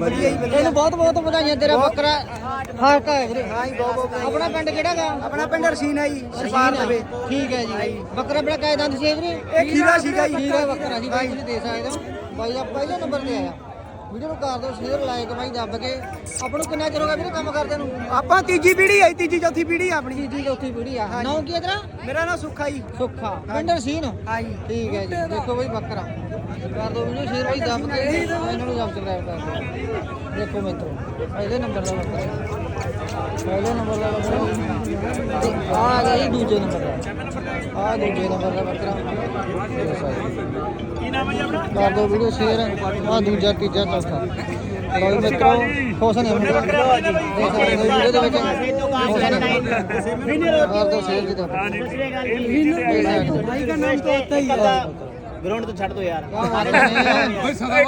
ਵਧੀਆ ਹੀ ਵਧੀਆ। ਇਹਨੂੰ ਬਹੁਤ ਬਹੁਤ ਵਧਾਈਆਂ ਤੇਰਾ ਬੱਕਰਾ। ਹਾਰਕ ਹੈ ਵੀਰੇ। ਹਾਂ ਜੀ ਬਹੁਤ ਬਹੁਤ ਆਪਣਾ ਪਿੰਡ ਕਿਹੜਾ ਗਾ? ਆਪਣਾ ਪਿੰਡ ਰਸੀਨ ਹੈ ਜੀ ਸਰਪਾਰ ਲਵੇ ਠੀਕ ਹੈ ਜੀ। ਬੱਕਰਾ ਬੜਾ ਕਾਇਦਾ ਦੰਦ ਸੀ ਵੀਰੇ? ਇਹ ਖੀਰਾ ਸੀਗਾ ਜੀ। ਖੀਰਾ ਬੱਕਰਾ ਸੀ। ਬਾਈ ਤੁਸੀਂ ਦੇ ਸਕਦੇ ਹੋ ਬਾਈ ਦਾ ਪਹਿਲੇ ਨੰਬਰ ਤੇ ਆਇਆ। ਵੀਡੀਓ ਨੂੰ ਕਰ ਦਿਓ ਸ਼ੇਅਰ ਲਾਈਕ ਬਾਈ ਦੱਬ ਕੇ। ਆਪਾਂ ਨੂੰ ਕਿੰਨਾ ਚਿਰ ਹੋ ਗਿਆ ਵੀਰੇ ਕੰਮ ਕਰਦੇ ਨੂੰ? ਆਪਾਂ ਤੀਜੀ ਪੀੜ੍ਹੀ ਆਈ ਤੀਜੀ ਚੌਥੀ ਪੀੜ੍ਹੀ ਆਪਣੀ। ਤੀਜੀ ਚੌਥੀ ਪੀੜੀ ਆ। ਨਾਮ ਕੀ ਹੈ ਤੇਰਾ? ਮੇਰਾ ਨਾਮ ਸੁੱਖਾ ਜੀ। ਸੁੱਖਾ। ਪਿੰਡ ਰਸੀਨ? ਹਾਂ ਜੀ ਠੀਕ ਹੈ ਜੀ। ਦੇਖੋ ਬਈ ਬੱਕਰਾ। ਕਰ ਦੋ ਵੀਡੀਓ ਸ਼ੇਅਰ ਬਾਈ ਦੱਬ ਕੇ। ਇਹਨਾਂ ਨੂੰ ਸਬਸਕ੍ਰਾਈਬ ਕਰ ਦਿਓ। ਦੇਖੋ ਮਿੱਤਰੋ ਪਹਿਲੇ ਨੰਬਰ ਦਾ ਬੱਕਰਾ ਪਹਿਲੇ ਨੰਬਰ ਦਾ ਆ ਗਿਆ ਜੀ ਦੂਜੇ ਨੰਬਰ ਦਾ। ਆਹ ਦੂਜੇ ਨੰਬਰ ਦਾ ਬੱਕਰਾ। ਕਰ ਦੋ ਵੀਡੀਓ ਸ਼ੇਅਰ ਆਹ ਦੂਜਾ ਤੀਜਾ ਚੌਥਾ। ਕੋਈ ਮਿੱਤਰੋ ਖੁਸ਼ ਨੇ ਮੁੰਡੇ। ਦੇਖ ਸਕਦੇ ਹੋ ਵੀਡੀਓ ਦੇ ਵਿੱਚ ਖੁਸ਼ ਨੇ ਕਰ ਦੋ ਸ਼ੇਅਰ ਜੀ। ਦੱਬ ਭਾਈ ਦਾ ਨਾਮ ਤਾਂ ਹੀ ਹੈ ਗਰਾਊਂਡ ਤੋਂ ਛੱਡ ਦੋ ਯਾਰ। ਓਏ ਸਦਾ ਹੈ